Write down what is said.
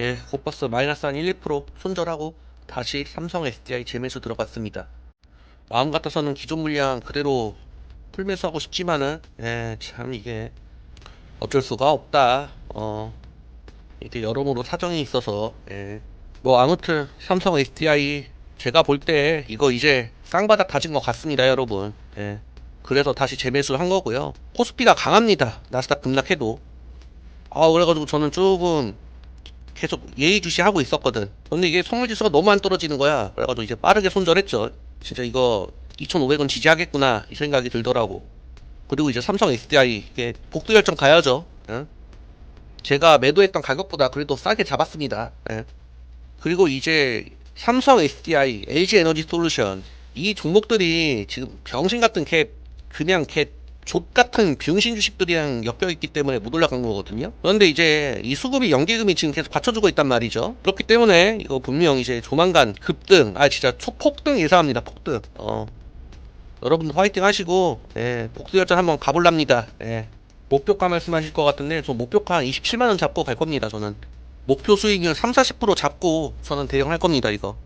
예, 고버스 마이너스 한 1, 2% 손절하고 다시 삼성 SDI 재매수 들어갔습니다. 마음 같아서는 기존 물량 그대로 풀매수하고 싶지만은 예, 참 이게 어쩔 수가 없다. 어, 이게 여러모로 사정이 있어서 예. 뭐 아무튼 삼성 SDI 제가 볼 때 이거 이제 쌍바닥 다진 것 같습니다, 여러분. 예. 그래서 다시 재매수 한 거고요. 코스피가 강합니다. 나스닥 급락해도. 아, 그래가지고 저는 조금 계속 예의주시하고 있었거든. 근데 이게 선물지수가 너무 안 떨어지는 거야. 그래가지고 이제 빠르게 손절했죠. 진짜 이거 2,500원 지지하겠구나 이 생각이 들더라고. 그리고 이제 삼성 SDI 이게 복도 결정 가야죠. 응? 제가 매도했던 가격보다 그래도 싸게 잡았습니다. 예. 그리고 이제 삼성 SDI, LG 에너지 솔루션 이 종목들이 지금 병신 같은 개 그냥 개 족 같은 병신 주식들이랑 엮여 있기 때문에 못 올라간 거거든요. 그런데 이제 이 수급이 연기금이 지금 계속 받쳐주고 있단 말이죠. 그렇기 때문에 이거 분명 이제 조만간 급등, 아 진짜 초폭등 예상합니다. 폭등. 어. 여러분들 화이팅 하시고 예, 복수열전 한번 가볼랍니다. 예. 목표가 말씀하실 것 같은데 저 목표가 한 27만 원 잡고 갈 겁니다. 저는 목표 수익률 3, 40% 잡고 저는 대응할 겁니다. 이거.